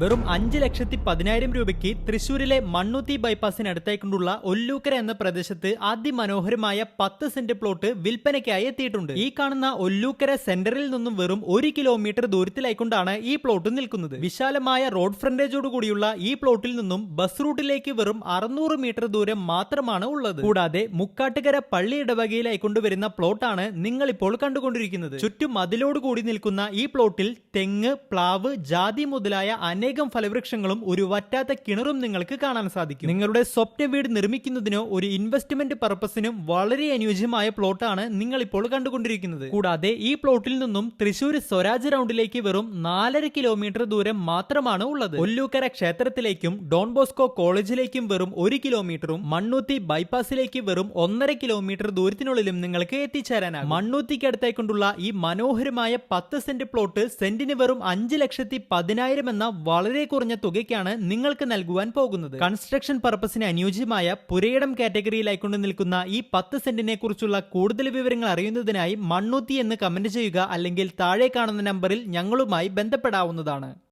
വെറും അഞ്ച് ലക്ഷത്തി പതിനായിരം രൂപയ്ക്ക് തൃശൂരിലെ മണ്ണുത്തി ബൈപ്പാസിനടുത്തേക്കുള്ള ഒല്ലൂക്കര എന്ന പ്രദേശത്ത് അതിമനോഹരമായ പത്ത് സെന്റ് പ്ലോട്ട് വിൽപ്പനയ്ക്കായി എത്തിയിട്ടുണ്ട്. ഈ കാണുന്ന ഒല്ലൂക്കര സെന്ററിൽ നിന്നും വെറും ഒരു കിലോമീറ്റർ ദൂരത്തിലായിക്കൊണ്ടാണ് ഈ പ്ലോട്ട് നിൽക്കുന്നത്. വിശാലമായ റോഡ് ഫ്രണ്ടേജോട് കൂടിയുള്ള ഈ പ്ലോട്ടിൽ നിന്നും ബസ് റൂട്ടിലേക്ക് വെറും അറുന്നൂറ് മീറ്റർ ദൂരം മാത്രമാണ് ഉള്ളത്. കൂടാതെ മുക്കാട്ടുകര പള്ളി ഇടവകയിലായിക്കൊണ്ട് വരുന്ന പ്ലോട്ടാണ് നിങ്ങൾ ഇപ്പോൾ കണ്ടുകൊണ്ടിരിക്കുന്നത്. ചുറ്റും മതിലോട് കൂടി നിൽക്കുന്ന ഈ പ്ലോട്ടിൽ തെങ്ങ് പ്ലാവ് ജാതി മുതലായ അനേകം ഫലവൃക്ഷങ്ങളും ഒരു വറ്റാത്ത കിണറും നിങ്ങൾക്ക് കാണാൻ സാധിക്കും. നിങ്ങളുടെ സ്വപ്ന വീട് നിർമ്മിക്കുന്നതിനോ ഒരു ഇൻവെസ്റ്റ്മെന്റ് പർപ്പസിനും വളരെ അനുയോജ്യമായ പ്ലോട്ടാണ് നിങ്ങൾ ഇപ്പോൾ കണ്ടുകൊണ്ടിരിക്കുന്നത്. കൂടാതെ ഈ പ്ലോട്ടിൽ നിന്നും തൃശൂർ സ്വരാജ് റൗണ്ടിലേക്ക് വെറും നാലര കിലോമീറ്റർ ദൂരം മാത്രമാണ് ഉള്ളത്. ഒല്ലൂക്കര ക്ഷേത്രത്തിലേക്കും ഡോൺ ബോസ്കോ കോളേജിലേക്കും വെറും ഒരു കിലോമീറ്ററും മണ്ണൂത്തി ബൈപ്പാസിലേക്ക് വെറും ഒന്നര കിലോമീറ്റർ ദൂരത്തിനുള്ളിലും നിങ്ങൾക്ക് എത്തിച്ചേരാനാകും. മണ്ണൂത്തിക്കടുത്തേക്കൊണ്ടുള്ള ഈ മനോഹരമായ പത്ത് സെന്റ് പ്ലോട്ട് സെന്റിന് വെറും അഞ്ച് ലക്ഷത്തി പതിനായിരം എന്ന വളരെ കുറഞ്ഞ തുകയ്ക്കാണ് നിങ്ങൾക്ക് നൽകുവാൻ പോകുന്നത്. കൺസ്ട്രക്ഷൻ പർപ്പസിന് അനുയോജ്യമായ പുരയിടം കാറ്റഗറിയിലായിക്കൊണ്ട് നിൽക്കുന്ന ഈ പത്ത് സെന്റിനെ കുറിച്ചുള്ള കൂടുതൽ വിവരങ്ങൾ അറിയുന്നതിനായി മണ്ണൂത്തി എന്ന് കമന്റ് ചെയ്യുക അല്ലെങ്കിൽ താഴെ കാണുന്ന നമ്പറിൽ ഞങ്ങളുമായി ബന്ധപ്പെടാവുന്നതാണ്.